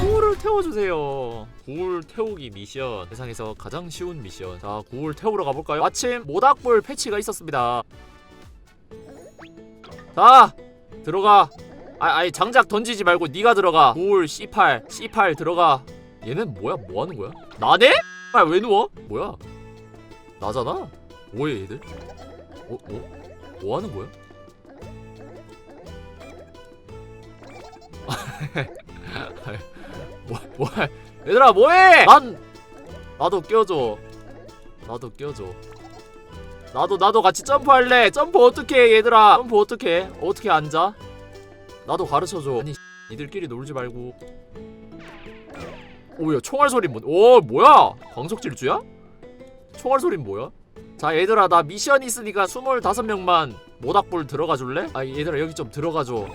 구울을 태워주세요. 구울 태우기 미션 세상에서 가장 쉬운 미션. 자, 구울 태우러 가볼까요? 마침 모닥불 패치가 있었습니다. 자, 들어가. 아, 아니 장작 던지지 말고 네가 들어가. 구울 C8, C8 들어가. 얘는 뭐야? 뭐 하는 거야? 나네? 아, 왜 누워? 뭐야? 나잖아. 뭐해 얘들? 어, 어? 뭐 하는 거야? 뭐, 뭐, 얘들아 뭐해? 난 나도 껴줘. 나도 껴줘. 나도 나도 같이 점프할래. 점프 어떻게 해, 얘들아? 점프 어떻게? 해? 어떻게 앉아? 나도 가르쳐 줘. 아니 니들끼리 놀지 말고. 오야 총알 소리 뭐? 오 뭐야? 광석 질주야? 총알 소리 뭐야? 자 얘들아 나 미션 있으니까 25명만 모닥불 들어가 줄래? 아 얘들아 여기 좀 들어가 줘.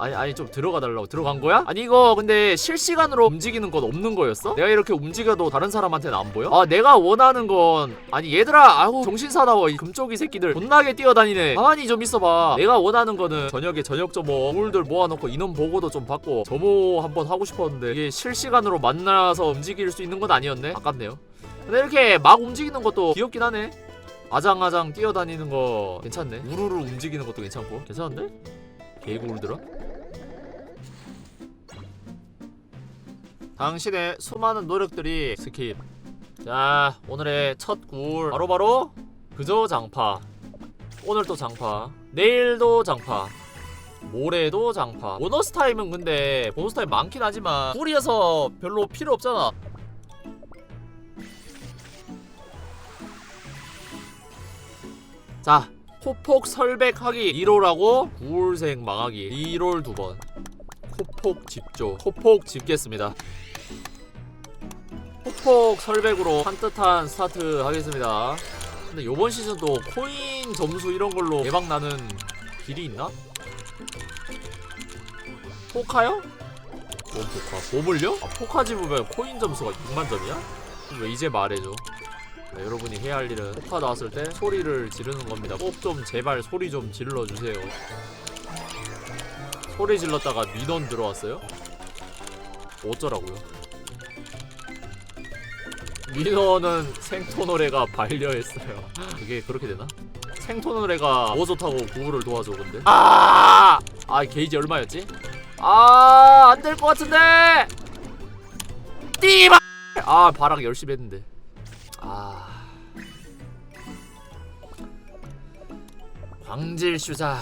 아니 아니 좀 들어가 달라고 들어간 거야? 아니 이거 근데 실시간으로 움직이는 건 없는 거였어? 내가 이렇게 움직여도 다른 사람한테는 안 보여? 아 내가 원하는 건 아니 얘들아 아우 정신 사나워 이 금쪽이 새끼들 존나게 뛰어다니네 가만히 좀 있어봐 내가 원하는 거는 저녁에 저녁 점호 물들 모아놓고 인원 보고도 좀 받고 점호 한번 하고 싶었는데 이게 실시간으로 만나서 움직일 수 있는 건 아니었네 아깝네요 근데 이렇게 막 움직이는 것도 귀엽긴 하네. 아장아장 뛰어다니는 거 괜찮네. 우르르 움직이는 것도 괜찮고. 괜찮은데? 개구울들아? 당신의 수많은 노력들이 스킵. 자 오늘의 첫 굴 바로바로 그저 장파. 오늘 또 장파. 내일도 장파. 모레도 장파. 보너스 타임은 근데 보너스 타임 많긴 하지만 굴이어서 별로 필요 없잖아 자 코폭 설백하기 1홀하고 구울색 망하기 2홀 두번 코폭 집조 코폭 집겠습니다 코폭 설백으로 산뜻한 스타트 하겠습니다 근데 요번 시즌도 코인 점수 이런 걸로 대박 나는 길이 있나? 포카요? 뭔 포카? 보물요? 아, 포카 집으면 코인 점수가 6만 점이야? 왜 이제 말해줘 네, 여러분이 해야 할 일은 포카 나왔을 때 소리를 지르는 겁니다. 꼭 좀 제발 소리 좀 질러 주세요. 소리 질렀다가 민원 들어왔어요? 어쩌라고요? 민원은 생토 노래가 반려했어요. 이게 그렇게 되나? 생토 노래가 뭐 좋다고 구구를 도와줘 근데? 아! 아 게이지 얼마였지? 아, 안 될 것 같은데. 띠바! 아, 바락 열심히 했는데. 광질 슈자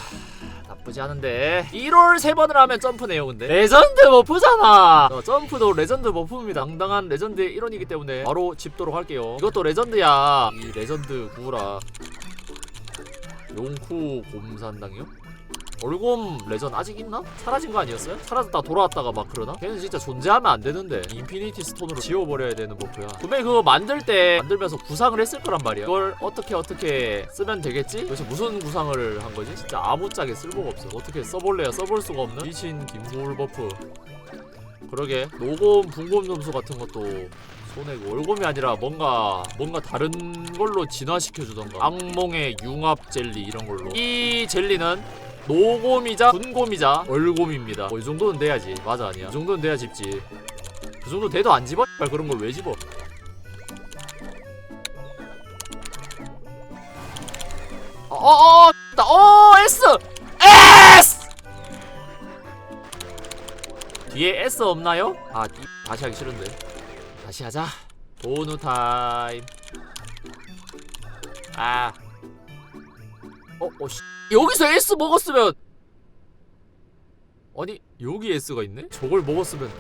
나쁘지 않은데. 1월 세 번을 하면 점프네요 근데. 레전드 버프잖아. 어, 점프도 레전드 버프입니다. 당당한 레전드의 일원이기 때문에 바로 집도록 할게요. 이것도 레전드야. 이 레전드 구라. 용후 곰산당이요? 얼곰 레전 아직 있나? 사라진 거 아니었어요? 사라졌다 돌아왔다가 막 그러나? 걔는 진짜 존재하면 안 되는데 인피니티 스톤으로 지워버려야 되는 버프야 분명히 그거 만들 때 만들면서 구상을 했을 거란 말이야 그걸 어떻게 어떻게 쓰면 되겠지? 그래서 무슨 구상을 한 거지? 진짜 아무짝에 쓸모가 없어 어떻게 써볼래야 써볼 수가 없는 미친 김고울 버프 그러게 노곰 분곰 점수 같은 것도 손해고 월곰이 아니라 뭔가 뭔가 다른 걸로 진화시켜 주던가 악몽의 융합 젤리 이런 걸로 이 젤리는 노곰이자 분곰이자 얼곰입니다. 뭐 이 정도는 돼야지. 맞아 아니야. 이 정도는 돼야 집지. 그 정도 돼도 안 집어? 발 그런 걸 왜 집어? 어어어 어 S! S! 뒤에 S 없나요? 아 이- 다시 하기 싫은데. 다시 하자. 도누 타임. 아 어, 어, 씨. 여기서 S 먹었으면. 아니 여기 S가 있네? 저걸 먹었으면.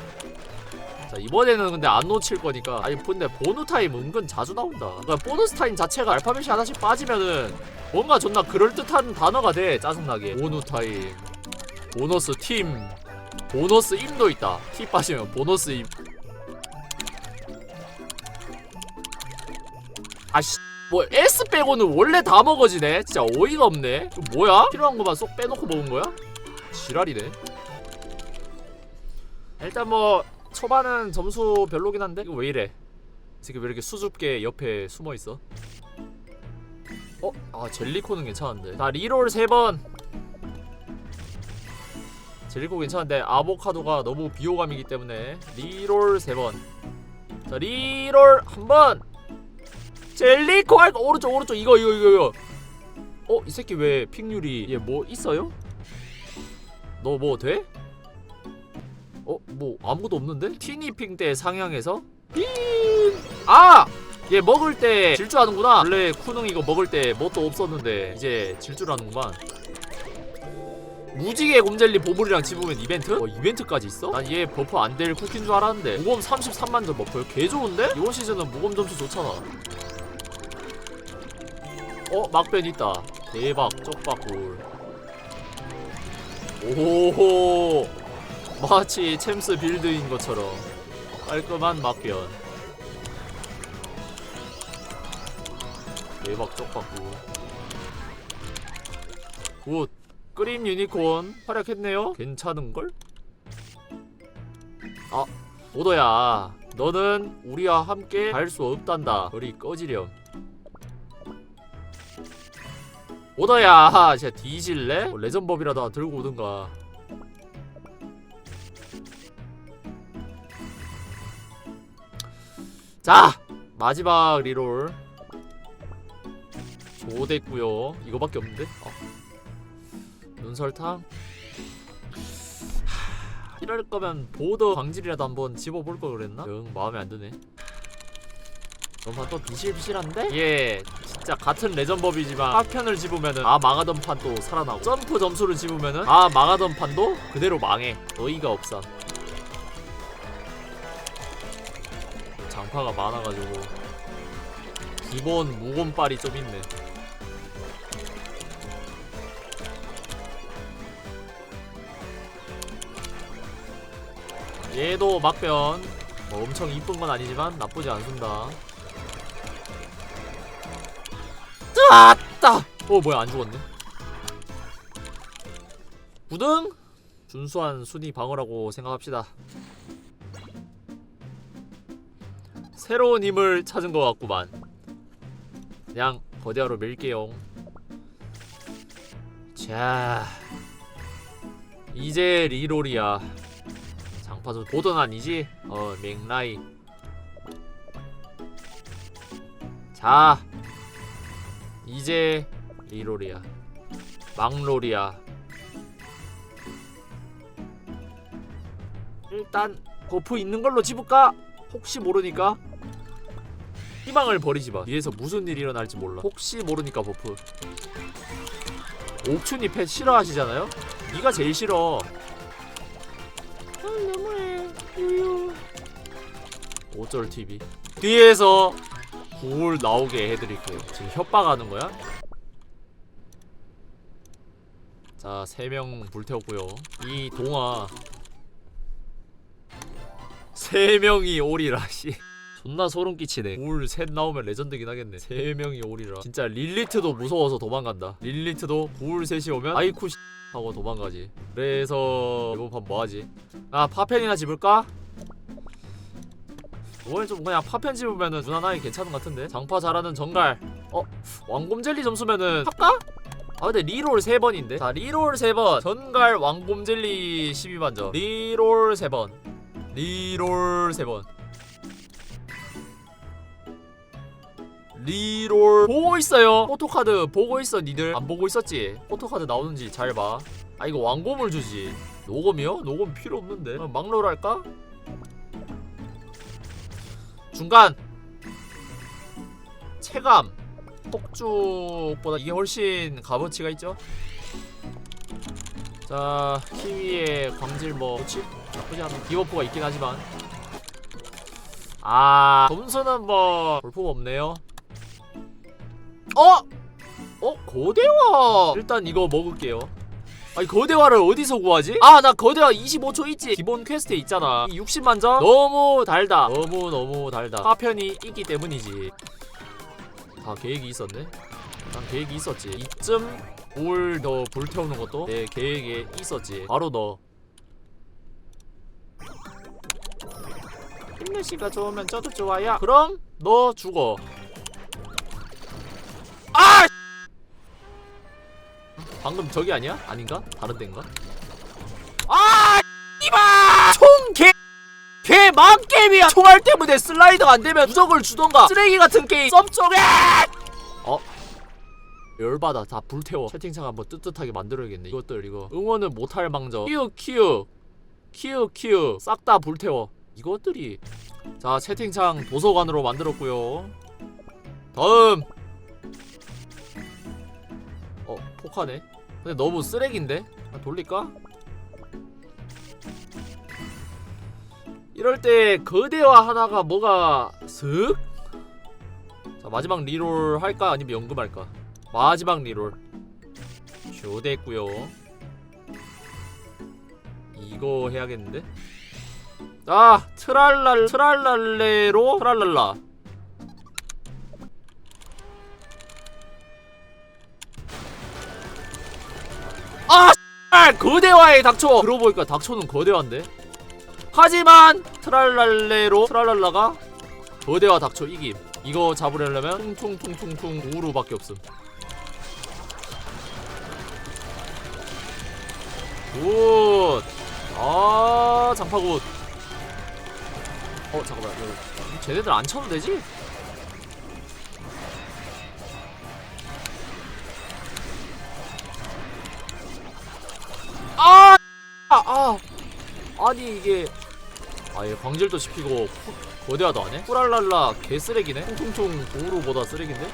자 이번에는 근데 안 놓칠 거니까. 아니 근데 보너 타임 은근 자주 나온다. 그러니까 보너스 타임 자체가 알파벳이 하나씩 빠지면은 뭔가 존나 그럴듯한 단어가 돼 짜증나게. 보너 타임. 보너스 팀. 보너스 임도 있다. T 빠지면 보너스 임. 아씨 뭐 S 빼고는 원래 다 먹어지네. 진짜 어이가 없네. 뭐야? 필요한 것만 쏙 빼놓고 먹은 거야? 지랄이네. 일단 뭐 초반은 점수 별로긴 한데? 이거 왜 이래? 지금 왜 이렇게 수줍게 옆에 숨어 있어? 어? 아 젤리코는 괜찮은데. 자 리롤 3번. 젤리코 괜찮은데 아보카도가 너무 비호감이기 때문에 리롤 3번. 자 리롤 한번 젤리코 할거 오른쪽 오른쪽 이거 이거 이거 이거 어? 이 새끼 왜 픽률이 얘 뭐 있어요? 너 뭐 돼? 어? 뭐 아무것도 없는데? 티니핑 때 상향해서 삥! 아! 얘 먹을 때 질주하는구나 원래 쿠능 이거 먹을 때 뭣도 없었는데 이제 질주하는구만 무지개 곰젤리 보물이랑 집으면 이벤트? 어 이벤트까지 있어? 난 얘 버프 안 될 쿠키인 줄 알았는데 무검 33만 점 버프 개 좋은데? 이번 시즌은 무검 점수 좋잖아 어? 막변 있다. 대박. 쪽박굴. 오호 마치 챔스 빌드인 것처럼 깔끔한 막변. 대박 쪽박구 굿. 크림 유니콘 활약했네요. 괜찮은걸? 아 오더야. 너는 우리와 함께 갈 수 없단다. 우리 꺼지렴 오더야 진짜 뒤질래? 뭐 레전법이라도 들고 오든가 자 마지막 리롤 좋됐고요 이거밖에 없는데? 어. 눈설탕? 하, 이럴 거면 보더 광질이라도 한번 집어볼 걸 그랬나? 응 마음에 안 드네 너무 또 비실비실한데? 예 진짜 같은 레전법이지만 파편을 집으면은 아 망하던 판도 살아나고 점프 점수를 집으면은 아 망하던 판도 그대로 망해. 어이가 없어. 장파가 많아가지고 기본 무곤빨이 좀 있네. 얘도 막변. 뭐 엄청 이쁜 건 아니지만 나쁘지 않습니다 아따! 어 뭐야 안 죽었네. 구등? 준수한 순위 방어라고 생각합시다. 새로운 힘을 찾은 것 같구만. 그냥 거대하로 밀게요. 자 이제 리롤이야. 장파도 보던 아니지? 어 맥라이. 자 이제 리롤이야 막롤이야 일단 버프 있는 걸로 집을까? 혹시 모르니까. 희망을 버리지 마. 뒤에서 무슨 일이 일어날지 몰라. 혹시 모르니까 버프. 옥춘이 펫 싫어하시잖아요? 네가 제일 싫어. 아 너무해. 유유. 어쩔 TV 뒤에서 구울 나오게 해드릴게요 지금 협박하는 거야? 자, 세명 불태웠고요. 이 동화 세 명이 오리라 씨. 존나 소름 끼치네. 울셋 나오면 레전드긴 하겠네. 세 명이 오리라. 진짜 릴리트도 무서워서 도망간다. 릴리트도 구울 셋이 오면 아이쿠 씨 하고 도망가지. 그래서 이번 판 뭐하지? 아 파펜이나 집을까? 이번엔 좀 그냥 파펜 집으면은 무난하게 괜찮은 것 같은데? 장파 잘하는 정갈. 어? 왕곰 젤리 점수면은 할까? 아 근데 리롤 3번인데? 자 리롤 3번. 전갈 왕곰 젤리 12만점. 리롤 3번. 리롤 3번. 리롤. 보고 있어요. 포토카드 보고 있어 니들. 안 보고 있었지? 포토카드 나오는지 잘봐아 이거 왕곰을 주지. 노검이요? 노검 필요 없는데. 그럼 막롤 할까? 중간 체감 폭죽보다 이게 훨씬 값어치가 있죠 자 키위의 광질 뭐 그렇지? 나쁘지 않은 디버프가 있긴 하지만 아 점수는 뭐 볼품 없네요 어? 어? 거대화 일단 이거 먹을게요 아니 거대화를 어디서 구하지? 아 나 거대화 25초 있지. 기본 퀘스트에 있잖아. 이 60만 점? 너무 달다. 너무 너무 달다. 파편이 있기 때문이지. 다 계획이 있었네. 난 계획이 있었지. 이쯤 뭘더 불태우는 것도 내 계획에 있었지. 바로 너. 힘내시가 좋으면 저도 좋아요. 그럼 너 죽어 방금 저기 아니야? 아닌가? 다른 데인가? 아 이봐 총 개 개 망게임이야! 총알 때문에 슬라이더 안 되면 무적을 주던가! 쓰레기 같은 게임! 썸쪽에! 어? 열받아. 다 불태워. 채팅창 한번 뜨뜻하게 만들어야겠네. 이것들 이거. 응원은 못할 망정. 키읔 키읔 키읔 키읔 싹다 불태워. 이것들이. 자 채팅창 도서관으로 만들었고요. 다음! 어 폭하네 근데 너무 쓰레기인데 아, 돌릴까? 이럴 때 거대화 하다가 뭐가 슥? 자 마지막 리롤 할까 아니면 연금할까? 마지막 리롤 쇼됐고요 이거 해야겠는데? 아 트랄랄 트랄랄레로 트랄랄라 X발! 거대화에 닥쳐 그러고 보니까 닥쳐는 거대화인데 하지만 트랄랄레로 트랄랄라가 거대화 닥쳐 이김 이거 잡으려면 퉁퉁퉁퉁퉁 우루밖에 없음 굿! 아 장파 굿 어 잠깐만 쟤네들 안 쳐도 되지? 아! 아! 아! 아니 이게 아얘 광질도 씹히고 후, 거대화도 안해? 후랄랄라 개 쓰레기네? 퉁퉁퉁 도우루보다 쓰레기인데?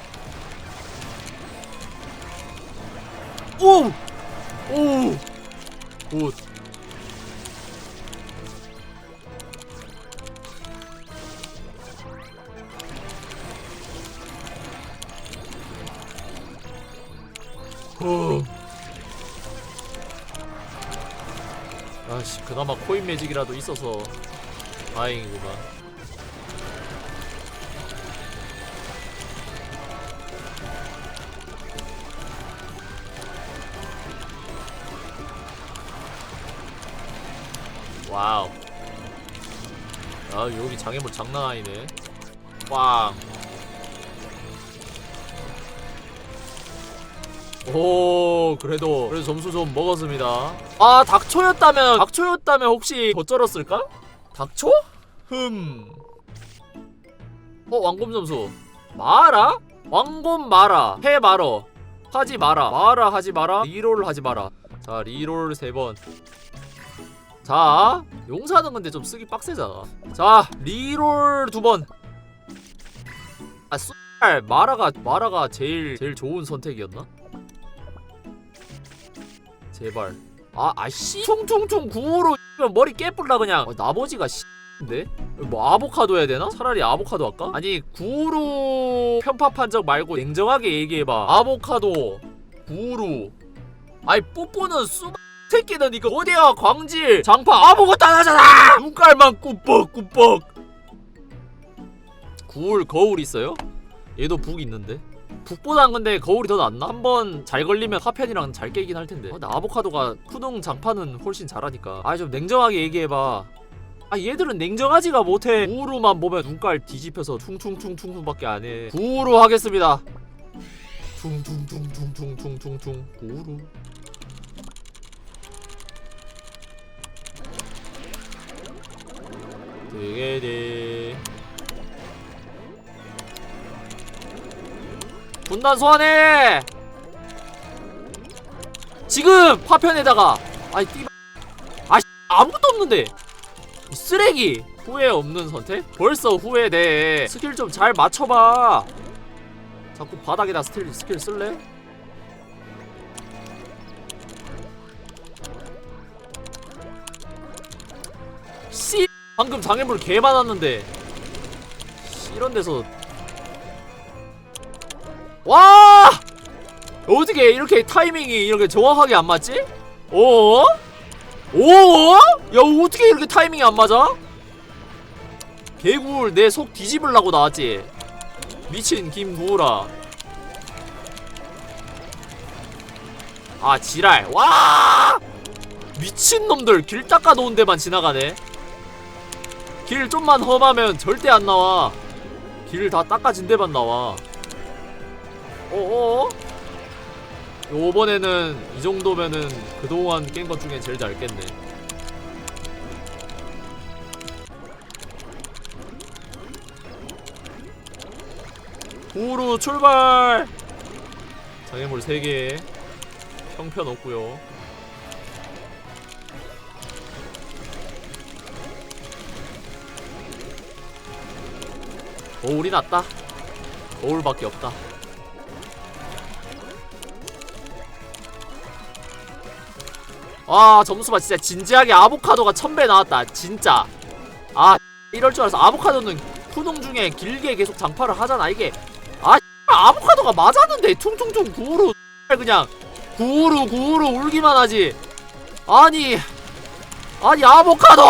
오! 오! 굿 후. 그나마 코인 매직이라도 있어서 다행이구만. 와우. 아 여기 장애물 장난 아니네. 빵 오 그래도 그래도 점수 좀 먹었습니다 아 닥초였다면 닥초였다면 혹시 더 쩔었을까? 닥초? 흠. 어 왕곰 점수 마라? 왕곰 마라 해 말어 하지 마라 마라 하지 마라 리롤 하지 마라 자 리롤 세번 자 용사는 근데 좀 쓰기 빡세잖아 자 리롤 두번 아 쏘. 마라가 마라가 제일 제일 좋은 선택이었나? 제발. 아 아씨. 퉁퉁퉁 구우로 머리 깨뿔라 그냥. 어, 나머지가 씨인데? 뭐 아보카도 해야 되나? 차라리 아보카도 할까? 아니 구우루 편파판 적 말고 냉정하게 얘기해봐. 아보카도 구우루 아이 뽀뽀는 수 새끼는 이거 어디야 광질. 장파 아무것도 안 하잖아. 눈깔만 꾸벅 꾸벅 구울 거울 있어요? 얘도 북 있는데 북보단 근데 거울이 더 낫나? 한번 잘 걸리면 파편이랑 잘 깨긴 할 텐데. 어, 근데 아보카도가 푸둥 장파는 훨씬 잘하니까. 아 좀 냉정하게 얘기해봐. 아 얘들은 냉정하지가 못해. 구우루만 보면 눈깔 뒤집혀서 퉁퉁퉁퉁퉁밖에 안 해. 구우루 하겠습니다. 퉁퉁퉁퉁퉁퉁퉁퉁 구우루. 되게 돼. 분단 소환해! 지금 파편에다가 아이 띠 아, 씨, 아무것도 없는데 이 쓰레기 후회 없는 선택? 벌써 후회돼 스킬 좀 잘 맞춰봐 자꾸 바닥에다 스킬, 스킬 쓸래? 씨 방금 장애물 개 많았는데 씨, 이런 데서 와! 어떻게 이렇게 타이밍이 이렇게 정확하게 안 맞지? 어? 오? 야 어떻게 이렇게 타이밍이 안 맞아? 개굴 내 속 뒤집으려고 나왔지 미친 김구라 아 지랄 와 미친놈들 길 닦아놓은 데만 지나가네 길 좀만 험하면 절대 안 나와 길 다 닦아진 데만 나와 어어? 요번에는 이 정도면은 그동안 깬 것 중에 제일 잘 깼네. 구로 출발! 장애물 3개. 형편 없고요. 거울이 낫다. 거울밖에 없다 아 점수가 진짜 진지하게 아보카도가 1000배 나왔다. 진짜. 아 이럴 줄 알았어. 아보카도는 푸농 중에 길게 계속 장파를 하잖아 이게. 아 아보카도가 맞았는데 퉁퉁퉁 구우로 그냥 구우로 구우로 울기만 하지. 아니 아니 아보카도!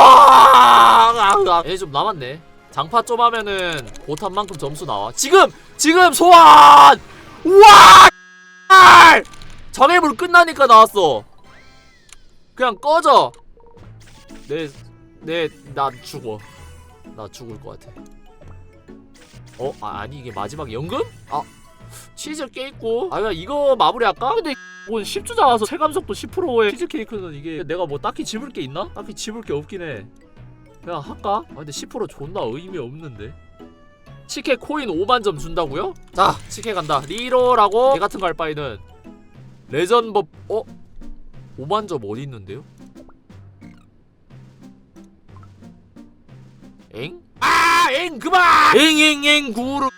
얘좀 남았네. 장파 좀 하면은 보탄만큼 점수 나와. 지금 지금 소환! 우와! 정해물 끝나니까 나왔어 그냥 꺼져 내내나 죽어 나 죽을 것 같아 어? 아, 아니 이게 마지막 연금? 아 치즈 깨있고 아 그냥 이거 마무리할까? 근데 뭔 10주 잡아서 체감속도 10%의 치즈케이크는 이게 내가 뭐 딱히 집을 게 있나? 딱히 집을 게 없긴 해 그냥 할까? 아 근데 10% 존나 의미 없는데 치케 코인 5만점 준다고요? 자 치케 간다 리로라고 개 같은 거 할 바에는 레전법 어? 5만점 어디 있는데요? 엥? 아! 엥 그만! 엥 엥 엥 구르